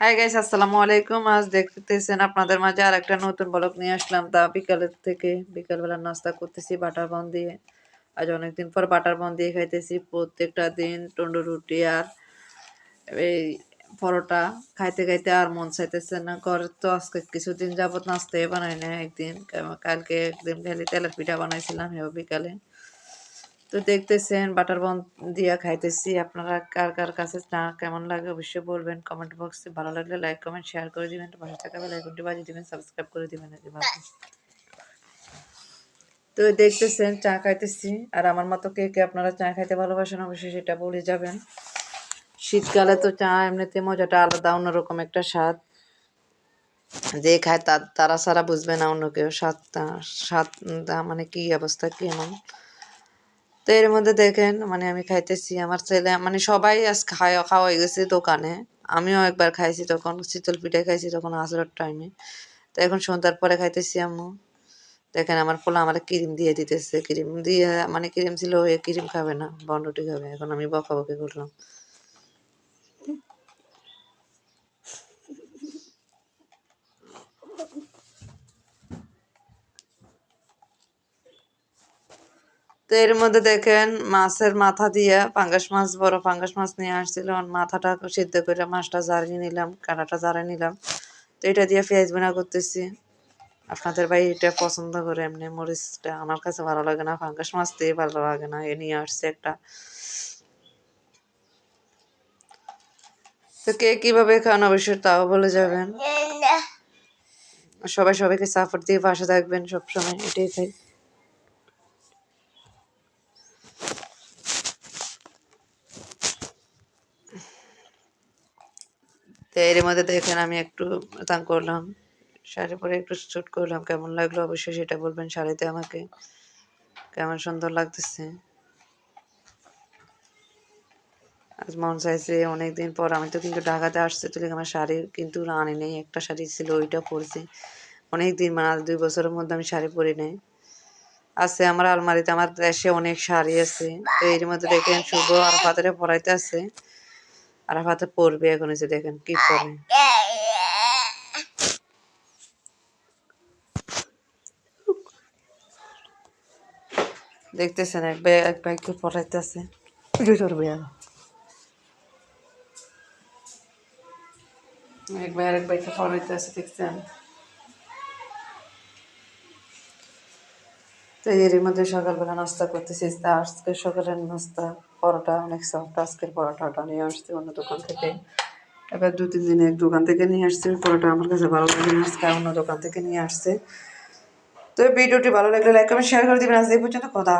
Hi guys আসসালামু আলাইকুম। আজ দেখতেছেন আপনাদের মাঝে আর একটা নতুন ব্লগ নিয়ে আসলাম। তা বিকালের থেকে বিকালবেলা নাস্তা করতেছি বাটার বন দিয়ে। আজ অনেকদিন পর বাটার বন দিয়ে খাইতেছি। প্রত্যেকটা দিন টন্ডু রুটি আর এই পরোটা খাইতে খাইতে আর মন চাইতেছে না। ঘরে তো আজকে কিছুদিন যাবত নাস্তে বানাই না একদিন। কালকে একদিন খালি তেলের পিঠা বানাইছিলাম এবার বিকালে। তো দেখতেছেন, বাটার বন দিয়া খাইতেছি। আপনারা কার কার কাছে চা কেমন লাগে অবশ্যই বলবেন কমেন্ট বক্সে ভালো লাগলে লাইক কমেন্ট শেয়ার করে দিবেন। পাশে থাকা বেল আইকনটি বাজিয়ে দিবেন সাবস্ক্রাইব করে দিবেন তো দেখতেছেন, চা খাইতেছি। আর আমার মতো কে কে আপনারা চা খাইতে ভালোবাসেন অবশ্যই সেটা বলে যাবেন। শীতকালে তো চা এমনিতে মজাটা আলাদা, অন্যরকম একটা স্বাদ। যে খায় তারা সারা বুঝবে না অন্য কেউ স্বাদটা, স্বাদ মানে কি অবস্থা, কি এমন। তো এর মধ্যে দেখেন মানে আমি খাইতেছি, আমার ছেলে মানে সবাই আজ খাওয়া খাওয়া হয়ে গেছে দোকানে। আমিও একবার খাইছি তখন, শীতল পিঠে খাইছি তখন আসরের টাইমে তো এখন সন্ধ্যার পরে খাইতেছি আম্মু। দেখেন আমার পোলা আমার ক্রিম দিয়ে দিতেছে ক্রিম দিয়ে মানে ক্রিম ছিল ওই ক্রিম খাবে না বন্ডটি খাবে, এখন আমি বকাবকি করলাম। তো এর মধ্যে দেখেন মাছের মাথা দিয়ে পাঙ্গাস মাছ বড় পাঙ্গাস মাছ নিয়ে আসছিল। মাথাটা সিদ্ধ করে মাছটা জারিয়ে নিলাম কাঁটাটা জারিয়ে নিলাম। তো এটা দিয়ে পেঁয়াজ বিনা করতেছি। আপনাদের ভাই এটা পছন্দ করে এমনি মরিচটা আমার কাছে ভালো লাগে না পাঙ্গাস মাছ দিয়ে ভালো লাগে না এ নিয়ে আসছে একটা। তো কে কীভাবে খান অবশ্যই তাও বলে যাবেন। সবাই সবাইকে সাপোর্ট দিয়ে পাশে থাকবেন সবসময় এটাই খাই তো এর মধ্যে দেখেন আমি একটু তাং করলাম, শাড়ি পরে একটু শ্যুট করলাম, কেমন লাগল অবশ্যই সেটা বলবেন শাড়িতে আমাকে, কেমন সুন্দর লাগতেছে। আজ মন চাইছে অনেকদিন পর, আমি তো কিন্তু ঢাকাতে আসছে তুলে আমার শাড়ি কিন্তু আনি নেই, একটা শাড়ি ছিল, ওইটা পরছি। অনেক দিন মানে আজ দুই বছরের মধ্যে আমি শাড়ি পরি নাই। আছে আমার আলমারিতে, আমার দেশে অনেক শাড়ি আছে, তো এর মধ্যে দেখেন শুভ আর পাতারে পরাইতে আছে। আর পড়বে এখন এসে দেখেন কি করে? দেখতেছেন এক ভাই এক ভাইকে পড়াইতেছে। করবে এক ভাই আরেক ভাইকে পড়াইতেছে দেখছেন? তো এর মধ্যে সকালবেলা নাস্তা করতেছি আজকে সকালের নাস্তা। পরোটা, অনেক সফট আজকের পরোটাটা নিয়ে আসছি অন্য দোকান থেকে। এবার দু, তিন দিনে এক দোকান থেকে নিয়ে আসছি, পরোটা আমার কাছে ভালো লাগে না, আজকে অন্য দোকান থেকে নিয়ে আসছে। তো ভিডিওটি ভালো লাগলে লাইক কমেন্ট শেয়ার করে দেবেন। আজ এই পর্যন্ত কথা